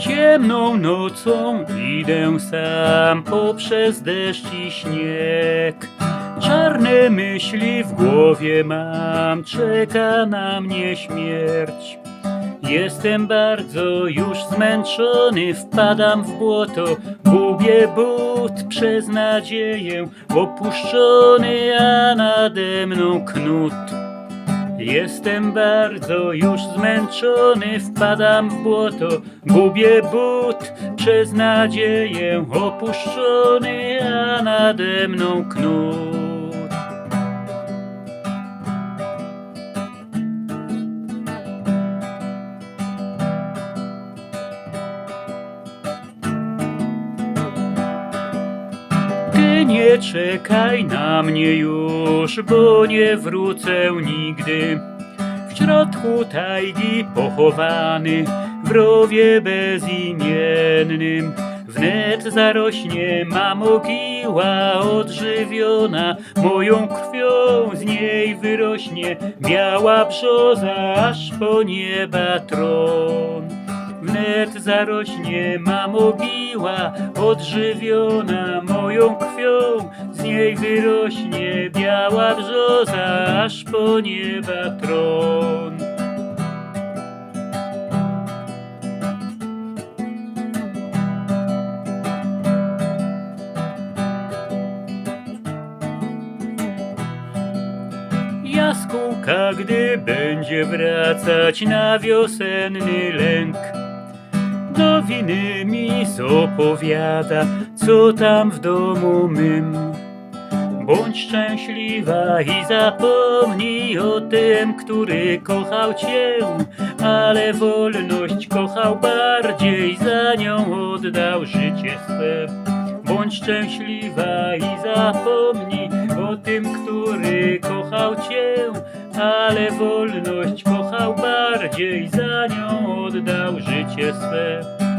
Ciemną nocą idę sam poprzez deszcz i śnieg. Czarne myśli w głowie mam, czeka na mnie śmierć. Jestem bardzo już zmęczony, wpadam w błoto, gubię but przez nadzieję, opuszczony, a nade mną knut. Jestem bardzo już zmęczony, wpadam w błoto, gubię but przez nadzieję, opuszczony, a nade mną knut. Nie czekaj na mnie już, bo nie wrócę nigdy. W środku tajgi pochowany, w rowie bezimiennym. Wnet zarośnie ma mogiła odżywiona, moją krwią z niej wyrośnie biała brzoza, aż po nieba tron. Wnet zarośnie ma mogiła odżywiona moją krwią, z niej wyrośnie biała brzoza, aż po nieba tron. Jaskółka, gdy będzie wracać na wiosenny lęk, do winy mi opowiada, co tam w domu mym. Bądź szczęśliwa i zapomnij o tym, który kochał cię, ale wolność kochał bardziej, za nią oddał życie swe. Bądź szczęśliwa i zapomnij o tym, który kochał cię, ale wolność kochał bardziej, za nią oddał życie swe.